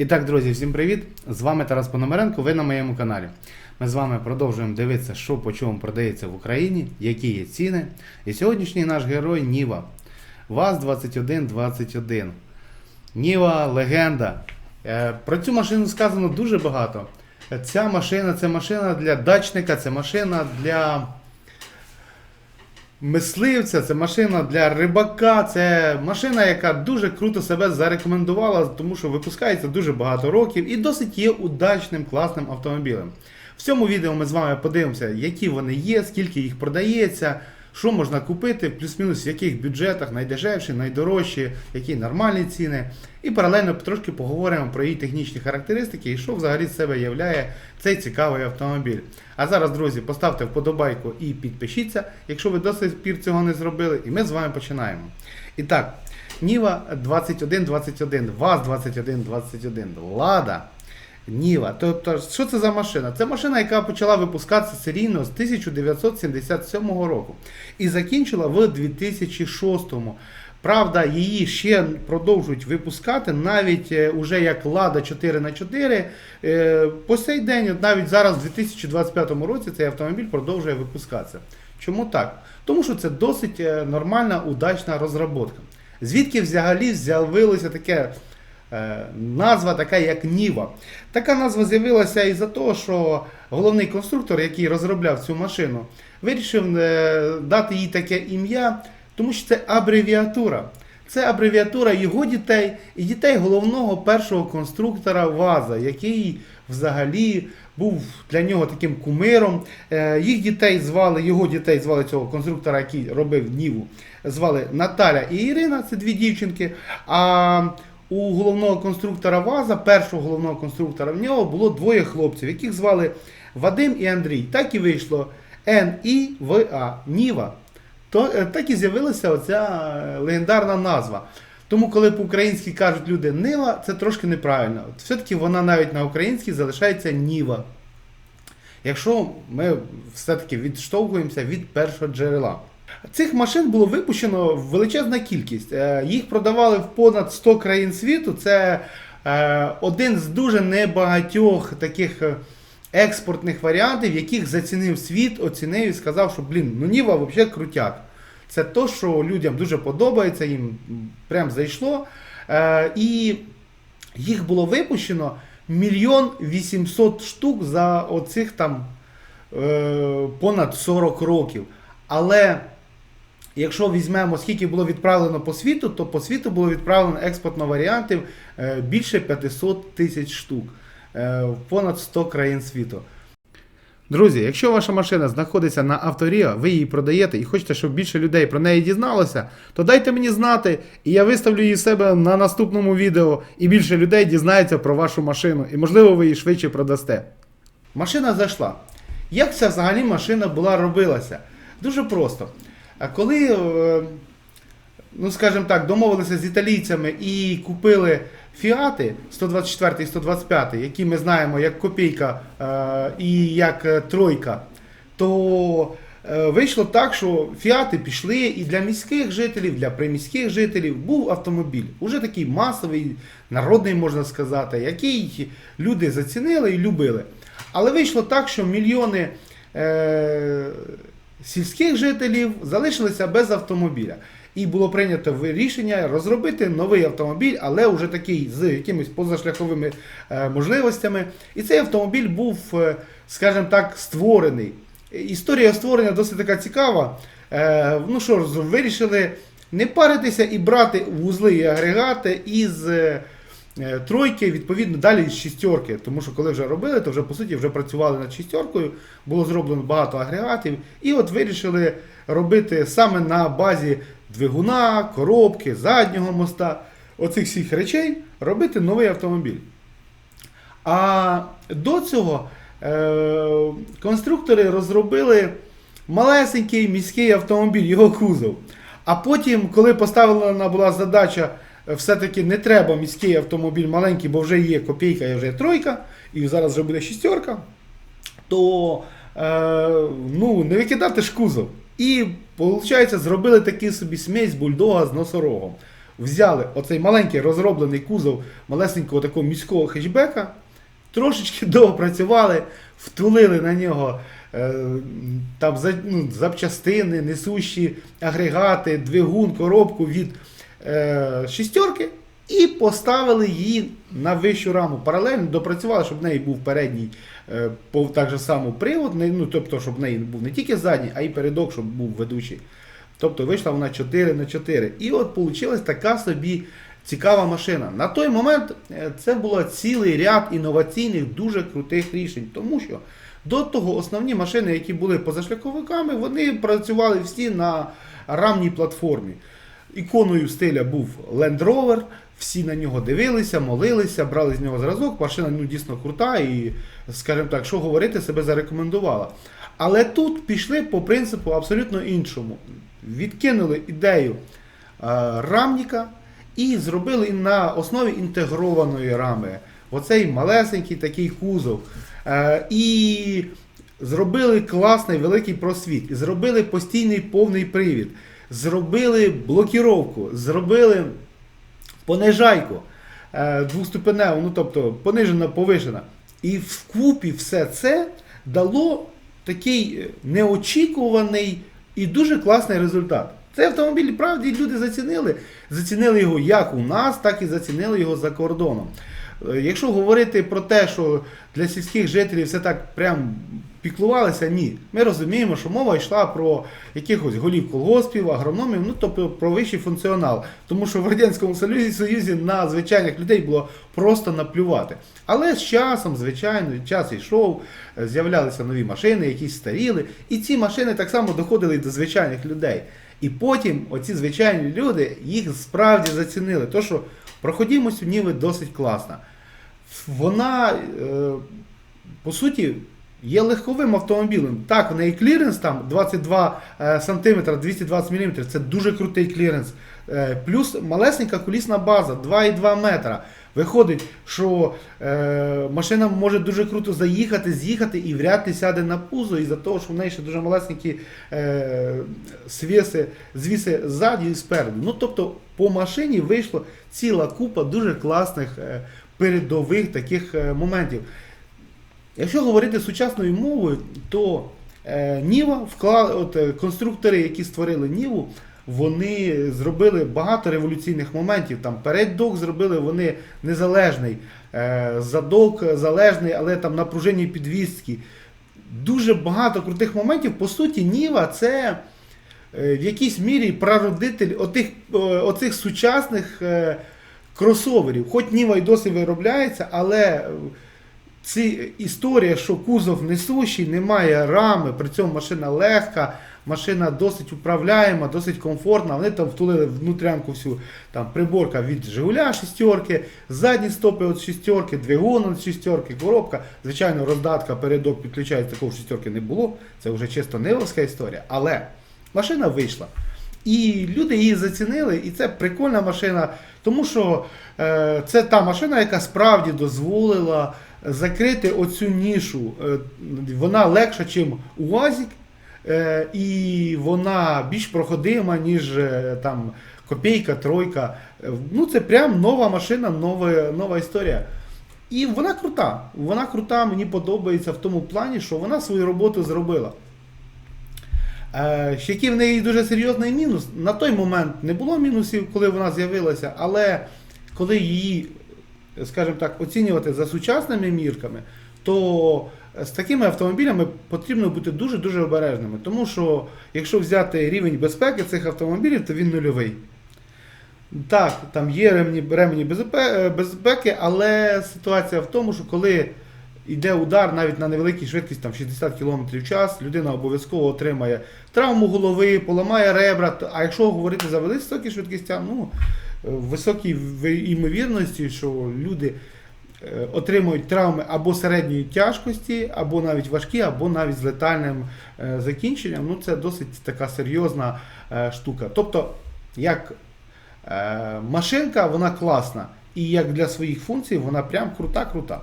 І так, друзі, всім привіт! З вами Тарас Пономаренко, ви на моєму каналі. Ми з вами продовжуємо дивитися, що по чому продається в Україні, які є ціни. І сьогоднішній наш герой Ніва. ВАЗ-2121. Ніва легенда. Е, Про цю машину сказано дуже багато. Ця машина це машина для дачника, це машина для мисливця, це машина для рибака, це машина, яка дуже круто себе зарекомендувала, тому що випускається дуже багато років і досить є удачним, класним автомобілем. В цьому відео ми з вами подивимося, які вони є, скільки їх продається, що можна купити, плюс-мінус в яких бюджетах, найдешевші, найдорожчі, які нормальні ціни. І паралельно трошки поговоримо про її технічні характеристики і що взагалі з себе являє цей цікавий автомобіль. А зараз, друзі, поставте вподобайку і підпишіться, якщо ви до сих пір цього не зробили, і ми з вами починаємо. І так, Ніва 2121, ВАЗ-2121, Лада. Ніва. Тобто, що це за машина? Це машина, яка почала випускатися серійно з 1977 року і закінчила в 2006. Правда, її ще продовжують випускати навіть е, уже як Лада 4х4. Е, По сей день, навіть зараз, в 2025 році, цей автомобіль продовжує випускатися. Чому так? Тому що це досить е, нормальна, удачна розробка. Звідки взагалі з'явилося таке назва, така як Ніва? Така назва з'явилася із-за того, що головний конструктор, який розробляв цю машину, вирішив е, дати їй таке ім'я, тому що це абревіатура. Це абревіатура його дітей і дітей головного першого конструктора ВАЗа, який взагалі був для нього таким кумиром. Е, Їх дітей звали, його дітей звали цього конструктора, який робив Ніву, звали Наталя і Ірина, це дві дівчинки. А у головного конструктора ВАЗа, першого головного конструктора, в нього було двоє хлопців, яких звали Вадим і Андрій. Так і вийшло Н-І-В-А, Ніва. То е, так і з'явилася оця е, легендарна назва. Тому, коли по-українськи кажуть люди Нива, це трошки неправильно. Все-таки вона навіть на українській залишається Ніва. Якщо ми все-таки відштовхуємося від першого джерела. Цих машин було випущено величезна кількість. Е, Їх продавали в понад 100 країн світу. Це е, один з дуже небагатьох таких е, експортних варіантів, яких зацінив світ, оцінив і сказав, що блін, ну Ніва взагалі крутяк. Це то, що людям дуже подобається, їм прям зайшло. І їх було випущено мільйон вісімсот штук за оцих там понад 40 років. Але якщо візьмемо, скільки було відправлено по світу, то по світу було відправлено експортно варіантів е, більше 500 тисяч штук е, в понад 100 країн світу. Друзі, якщо ваша машина знаходиться на авторіо, ви її продаєте і хочете, щоб більше людей про неї дізналося, то дайте мені знати, і я виставлю її себе на наступному відео, і більше людей дізнається про вашу машину, і можливо ви її швидше продасте. Машина зайшла. Як ця взагалі машина була робилася? Дуже просто. А коли, е, ну скажімо так, домовилися з італійцями і купили Фіати 124 і 125, які ми знаємо як копійка е, і як е, тройка, то вийшло так, що фіати пішли і для міських жителів, для приміських жителів був автомобіль. Уже такий масовий, народний, можна сказати, який люди зацінили і любили. Але вийшло так, що мільйони сільських жителів залишилися без автомобіля. І було прийнято рішення розробити новий автомобіль, але вже такий з якимись позашляховими е, можливостями. І цей автомобіль був, е, скажімо так, створений. Історія створення досить така цікава. Е, ну що ж, вирішили не паритися і брати вузли і агрегати із тройки, відповідно, далі з шістерки. Тому що коли вже робили, то вже по суті вже працювали над шістеркою, було зроблено багато агрегатів. І от вирішили робити саме на базі двигуна, коробки, заднього моста, оцих всіх речей робити новий автомобіль. А до цього е, конструктори розробили малесенький міський автомобіль, його кузов. А потім, коли поставлена була задача, е, все-таки не треба міський автомобіль маленький, бо вже є копійка і вже є тройка, і зараз вже буде шістерка, то е, ну, не викидати ж кузов. І, виходить, зробили такий собі смесь бульдога з носорогом. взяли оцей маленький розроблений кузов малесенького такого міського хетчбека, трошечки доопрацювали, втулили на нього е, там ну, запчастини, несущі агрегати, двигун, коробку від е, шістерки і поставили її на вищу раму. Паралельно допрацювали, щоб в неї був передній е, так же само привод, ну, тобто, щоб в неї був не тільки задній, а й передок, щоб був ведучий. Тобто вийшла вона 4 на 4. І от вийшла така собі цікава машина. На той момент е, це було цілий ряд інноваційних, дуже крутих рішень, тому що до того основні машини, які були позашляховиками, вони працювали всі на рамній платформі. Іконою стиля був Land Rover, всі на нього дивилися, молилися, брали з нього зразок. Машина ну, дійсно крута і, скажімо так, що говорити, себе зарекомендувала. Але тут пішли по принципу абсолютно іншому. Відкинули ідею е, рамніка і зробили на основі інтегрованої рами. Оцей малесенький такий кузов. Е, і зробили класний великий просвіт, і зробили постійний повний привід, зробили блокіровку, зробили понижайку е, двоступеневу, ну тобто понижена, повишена. І вкупі все це дало такий е, неочікуваний і дуже класний результат. Цей автомобіль, правді, люди зацінили. Зацінили його як у нас, так і зацінили його за кордоном. Е, Якщо говорити про те, що для сільських жителів все так прям піклувалися, ні. Ми розуміємо, що мова йшла про якихось голів колгоспів, агрономів, ну тобто про вищий функціонал. Тому що в Радянському Союзі, на звичайних людей було просто наплювати. Але з часом, звичайно, час йшов, е, з'являлися нові машини, якісь старіли, і ці машини так само доходили до звичайних людей. І потім оці звичайні люди їх справді зацінили. То, що проходимость у досить класна. Вона, е, по суті, є легковим автомобілем. Так, в неї кліренс там 22 е, см, 220 мм. Це дуже крутий кліренс. Е, плюс малесенька колісна база 2,2 метра. Виходить, що е, машина може дуже круто заїхати, з'їхати і вряд ли сяде на пузо, із-за того, що в неї ще дуже малесенькі е, свіси, звіси ззаді і спереду. Ну, тобто, по машині вийшло ціла купа дуже класних е, передових таких е, моментів. Якщо говорити сучасною мовою, то е, Ніва вклад, от, е, конструктори, які створили Ніву, вони зробили багато революційних моментів. Там передок зробили вони незалежний, задок залежний, але там на пружинній підвісці. Дуже багато крутих моментів. По суті, Ніва це в якійсь мірі прародитель отих, е, оцих сучасних кросоверів. Хоч Ніва й досі виробляється, але. е, ці історія, що кузов несущий, немає рами, при цьому машина легка, машина досить управляєма, досить комфортна. Вони там втулили внутрянку всю там приборка від Жигуля шістерки, задні стопи від шістерки, двигун від шістерки, коробка. Звичайно, роздатка передок підключається, такого в шістерки не було. Це вже чисто нивовська історія. Але машина вийшла. І люди її зацінили, і це прикольна машина, тому що е, це та машина, яка справді дозволила закрити оцю нішу. Е, вона легша, ніж УАЗик, е, і вона більш проходима, ніж е, там копійка, тройка. Е, Ну, це прям нова машина, нова, нова історія. І вона крута. Вона крута, мені подобається в тому плані, що вона свою роботу зробила. Е, ще який в неї дуже серйозний мінус. На той момент не було мінусів, коли вона з'явилася, але коли її, скажімо так, оцінювати за сучасними мірками, то з такими автомобілями потрібно бути дуже-дуже обережними. Тому що якщо взяти рівень безпеки цих автомобілів, то він нульовий. Так, там є ремені, е, безпеки, але ситуація в тому, що коли йде удар навіть на невеликій швидкість там 60 км в час, людина обов'язково отримає травму голови, поламає ребра. А якщо говорити за високі швидкістя, ну е, високі ймовірності, що люди е, отримують травми або середньої тяжкості, або навіть важкі, або навіть з летальним е, закінченням. Ну це досить така серйозна штука. Тобто, як машинка, вона класна. І як для своїх функцій, вона прям крута-крута.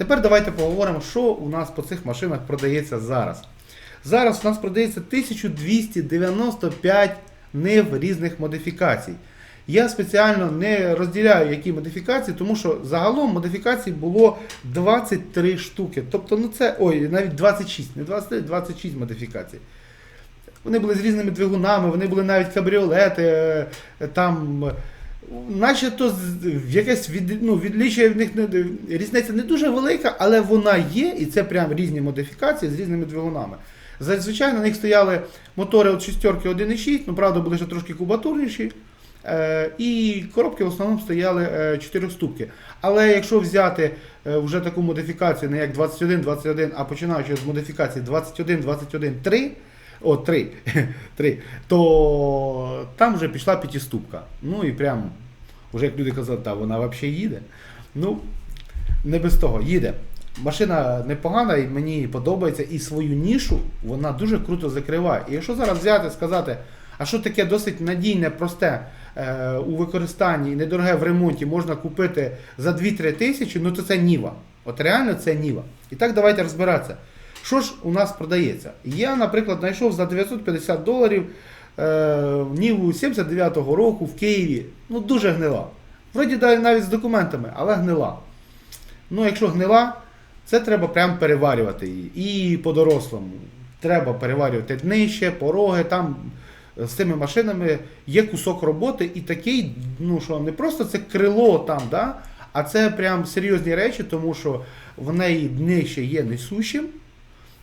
Тепер давайте поговоримо, що у нас по цих машинах продається зараз. Зараз у нас продається 1295 нив різних модифікацій. Я спеціально не розділяю які модифікації, тому що загалом модифікацій було 23 штуки. Тобто, ну це ой, навіть 26, не 23, 26 модифікацій. Вони були з різними двигунами, вони були навіть кабріолети, е, там. Е, Наче то з- якесь від, ну, відлічує в них не, різниця не дуже велика, але вона є, і це прям різні модифікації з різними двигунами. Зазвичай на них стояли мотори от шістерки 1.6, ну правда були ще трошки кубатурніші. Е, і коробки в основному стояли е, 4 ступки. Але якщо взяти е, вже таку модифікацію, не як 21, 21, а починаючи з модифікації 21, 21, 3, о, 3, 3, то там вже пішла п'ятиступка. Ну і прям, вже як люди казали, та вона взагалі їде. Ну, не без того, їде. Машина непогана і мені подобається, і свою нішу вона дуже круто закриває. І якщо зараз взяти сказати, а що таке досить надійне, просте е, у використанні і недороге в ремонті можна купити за 2-3 тисячі, ну то це Ніва. От реально це Ніва. І так давайте розбиратися. Що ж у нас продається? Я, наприклад, знайшов за 950 доларів е, Ніву 79-го року в Києві. Ну дуже гнила. Вроді навіть з документами, але гнила. Ну, якщо гнила, це треба прям переварювати її. І по-дорослому. Треба переварювати днище, пороги, там е, з цими машинами є кусок роботи і такий, ну що не просто це крило там, да, а це прям серйозні речі, тому що в неї днище є несущим.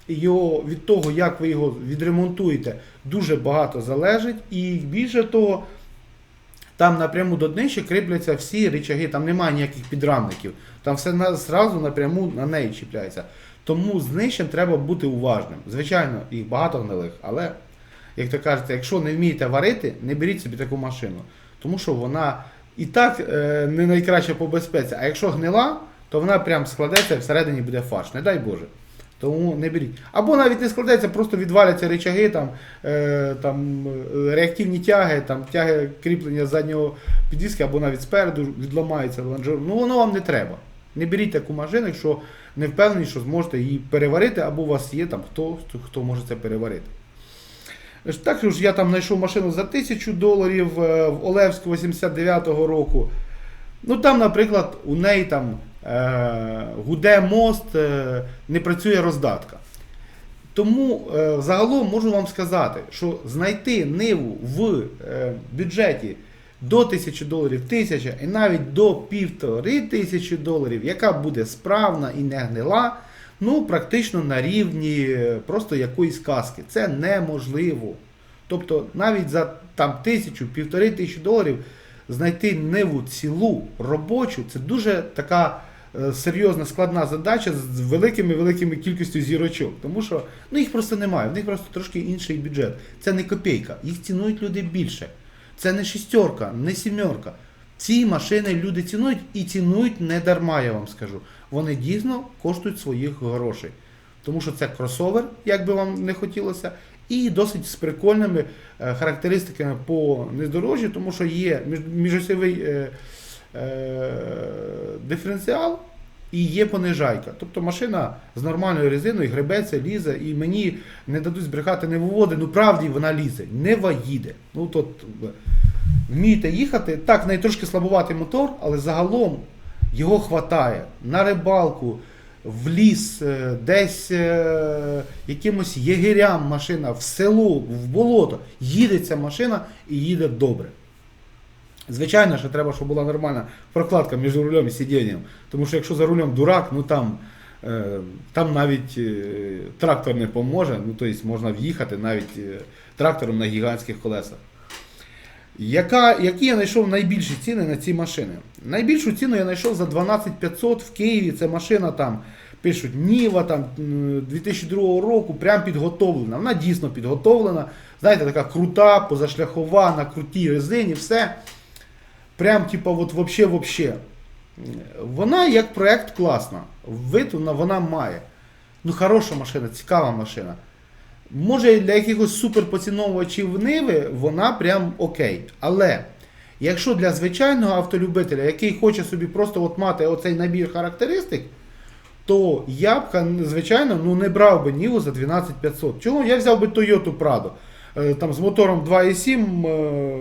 Його від того, як ви його відремонтуєте, дуже багато залежить. І більше того, там напряму до днища кріпляться всі рычаги, там немає ніяких підрамників. Там все зразу напряму на неї чіпляється. Тому з нижчим треба бути уважним. Звичайно, їх багато гнилих, але, як то кажете, якщо не вмієте варити, не беріть собі таку машину. Тому що вона і так е, не найкраща по безпеці. А якщо гнила, то вона прям складеться і всередині буде фарш. Не дай Боже. Тому не беріть. Або навіть не складеться, просто відваляться речаги, там, е, там, е, реактивні тяги, там, тяги кріплення заднього підвіски, або навіть спереду відламається лонжер. Ну воно вам не треба. Не беріть таку машину, якщо не впевнені, що зможете її переварити, або у вас є там хто, хто, може це переварити. Ж Також я там знайшов машину за 1000 доларів е, в Олевську 89-го року. Ну там, наприклад, у неї там е, гуде мост, е, не працює роздатка. Тому е, загалом можу вам сказати, що знайти ниву в е, бюджеті до 1000 доларів, 1000 і навіть до півтори тисячі доларів, яка буде справна і не гнила, ну практично на рівні е, просто якоїсь казки. Це неможливо. Тобто навіть за там тисячу, півтори тисячі доларів знайти ниву цілу робочу, це дуже така е, серйозна складна задача з великими великими кількістю зірочок. Тому що ну, їх просто немає, в них просто трошки інший бюджет. Це не копійка, їх цінують люди більше. Це не шістерка, не сімерка. Ці машини люди цінують і цінують не дарма, я вам скажу. Вони дійсно коштують своїх грошей. Тому що це кросовер, як би вам не хотілося, і досить з прикольними е, характеристиками по нездорожжю, тому що є між- міжосьовий е, е, диференціал і є понижайка. Тобто машина з нормальною резиною гребеться, лізе, і мені не дадуть збрехати не виводи, ну правді вона лізе, не їде. Ну тут е, вмієте їхати. Так, в неї трошки слабуватий мотор, але загалом його хватає на рибалку, в ліс, е, десь е, якимось єгерям машина, в село, в болото. Їде ця машина і їде добре. Звичайно, що треба, щоб була нормальна прокладка між рулем і сидінням. Тому що якщо за рулем дурак, ну там, е, там навіть е, трактор не поможе, ну тобто можна в'їхати навіть е, трактором на гігантських колесах. Яка, які я знайшов найбільші ціни на ці машини? Найбільшу ціну я знайшов за 12500 в Києві. Це машина там, пишуть Ніва там 2002 року, прям підготовлена. Вона дійсно підготовлена. Знаєте, така крута, позашляхова, на крутій резині, все. Прям, типа, от вообще, вообще. Вона як проект класна. Вид вона, має. Ну, хороша машина, цікава машина. Може для якихось суперпоціновувачів Ниви вона прям окей. Але якщо для звичайного автолюбителя, який хоче собі просто от мати оцей набір характеристик, то я б, звичайно, ну, не брав би Ніву за 12500. Чого? Я взяв би Toyota Prado. Е, Там з мотором 2,7, е,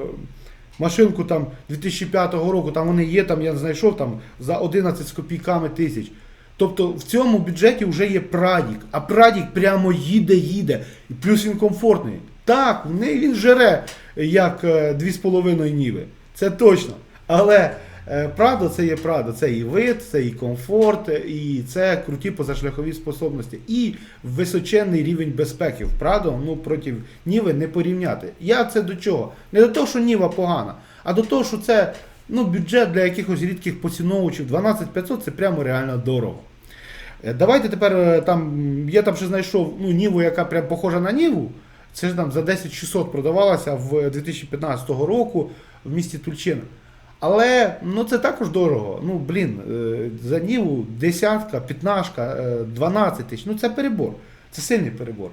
машинку там 2005 року, там вони є, там я знайшов там за 11 з копійками тисяч. Тобто в цьому бюджеті вже є прадік, а прадік прямо їде, їде. І плюс він комфортний. Так, в неї він жере як е, 2,5 ніви. Це точно. Але е, правда це є правда. Це і вид, це і комфорт, і це круті позашляхові способності, і височенний рівень безпеки. Правда, ну проти Ніви не порівняти. Я це до чого? Не до того, що Ніва погана, а до того, що це ну, бюджет для якихось рідких поціновувачів 12500 це прямо реально дорого. Е, Давайте тепер е, там. Я там ще знайшов ну, Ніву, яка прям похожа на Ніву. Це ж там за 10 600 продавалася в 2015 року в місті Тульчин. Але ну це також дорого. Ну, блін, е, за Ніву десятка, п'ятнашка, е, 12 тисяч. Ну це перебор. Це сильний перебор.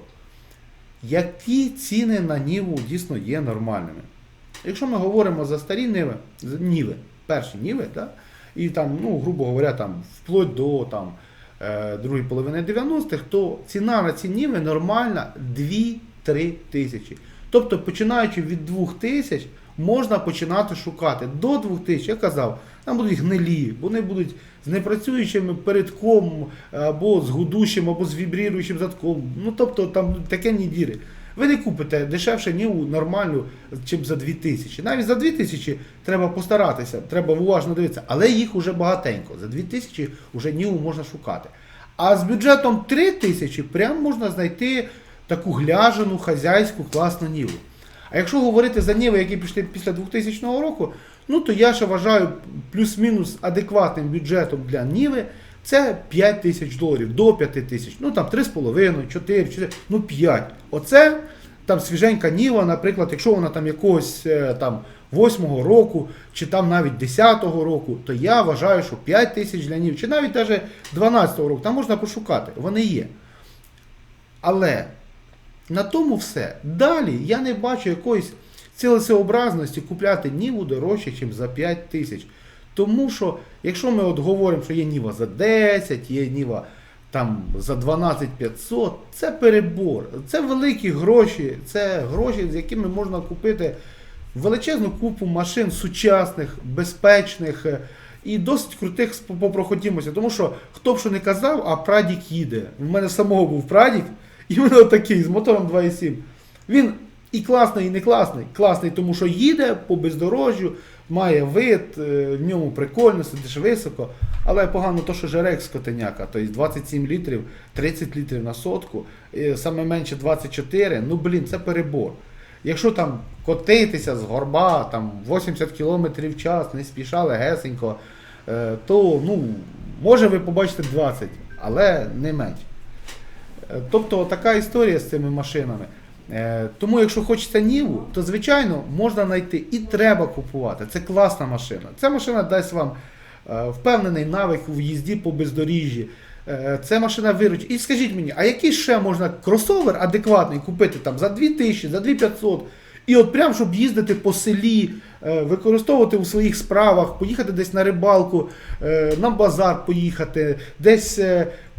Які ціни на Ніву дійсно є нормальними? Якщо ми говоримо за старі Ниви, за Ніви, перші Ніви, да? і там, ну, грубо говоря, там, вплоть до там, е, другої половини 90-х, то ціна на ці Ніви нормальна 2-3 тисячі. Тобто, починаючи від 2 тисяч, можна починати шукати. До 2 тисяч, я казав, там будуть гнилі, вони будуть з непрацюючим передком, або з гудущим, або з вібріруючим задком. Ну, тобто там таке ні діри. Ви не купите дешевше ніву нормальну, чим за 2000. Навіть за 2000 треба постаратися, треба уважно дивитися, але їх уже багатенько. За 2000 вже ніву можна шукати. А з бюджетом 3000 прям можна знайти таку гляжену, хазяйську, класну ніву. А якщо говорити за ніви, які пішли після 2000 року, ну то я ще вважаю плюс-мінус адекватним бюджетом для Ніви це 5 тисяч доларів, до 5 тисяч, ну там 3,5, 4, 4, ну 5. Оце там свіженька Ніва, наприклад, якщо вона там якогось е, там 8-го року, чи там навіть 10-го року, то я вважаю, що 5 тисяч для Нів, чи навіть навіть 12-го року, там можна пошукати, вони є. Але на тому все. Далі я не бачу якоїсь цілесообразності купляти Ніву дорожче, ніж за 5 тисяч. Тому що, якщо ми от говоримо, що є Ніва за 10, є Ніва там за 12 500, це перебор. Це великі гроші, це гроші, з якими можна купити величезну купу машин сучасних, безпечних е, і досить крутих сп- попроходімося. Тому що хто б що не казав, а Прадік їде. У мене самого був Прадік, і він отакий з мотором 2.7. Він і класний, і не класний. Класний, тому що їде по бездорожжю, має вид, е, в ньому прикольно, сидиш високо. Але погано то, що жерек скотеняка, тобто 27 літрів, 30 літрів на сотку, е, саме менше 24, ну блін, це перебор. Якщо там котитися з горба, там 80 км в час, не спіша легесенько, е, то ну, може ви побачите 20, але не менше. Е, Тобто така історія з цими машинами. Е, Тому, якщо хочеться Ніву, то звичайно можна знайти і треба купувати. Це класна машина. Ця машина дасть вам е, впевнений навик в їзді по бездоріжжі. Це машина виручить. І скажіть мені, а який ще можна кросовер адекватний купити там за 2000, за 2500? І от прям, щоб їздити по селі, використовувати у своїх справах, поїхати десь на рибалку, на базар поїхати, десь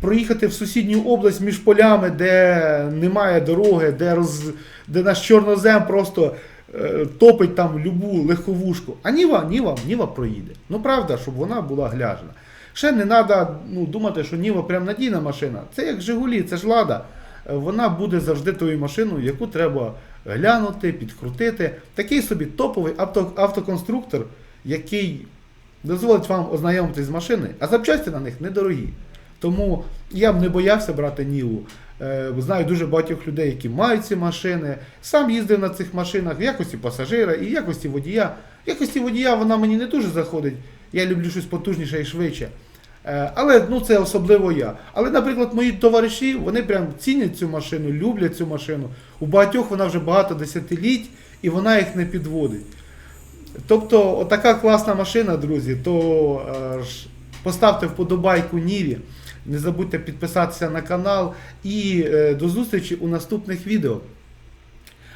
проїхати в сусідню область між полями, де немає дороги, де, роз, де наш чорнозем просто е, топить там любу легковушку. А Ніва, Ніва, Ніва проїде. Ну правда, щоб вона була гляжена. Ще не треба ну, думати, що Ніва прям надійна машина. Це як Жигулі, це ж лада. Е, Вона буде завжди тою машиною, яку треба глянути, підкрутити. Такий собі топовий авто, автоконструктор, який дозволить вам ознайомитись з машиною, а запчасті на них недорогі. Тому я б не боявся брати Ніву. Е, Знаю дуже багатьох людей, які мають ці машини. Сам їздив на цих машинах в якості пасажира і в якості водія. В якості водія вона мені не дуже заходить. Я люблю щось потужніше і швидше. Е, Але ну, це особливо я. Але, наприклад, мої товариші, вони прям цінять цю машину, люблять цю машину. У багатьох вона вже багато десятиліть і вона їх не підводить. Тобто, отака класна машина, друзі, то е, поставте вподобайку Ніві. Не забудьте підписатися на канал і е, до зустрічі у наступних відео.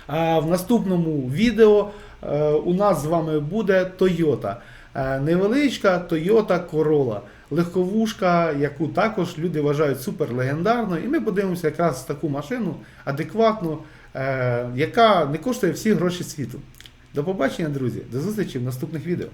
А в наступному відео е, у нас з вами буде Toyota. Е, невеличка Toyota Corolla. Легковушка, яку також люди вважають супер легендарною. І ми подивимося якраз таку машину адекватну, яка не коштує всі гроші світу. До побачення, друзі, до зустрічі в наступних відео.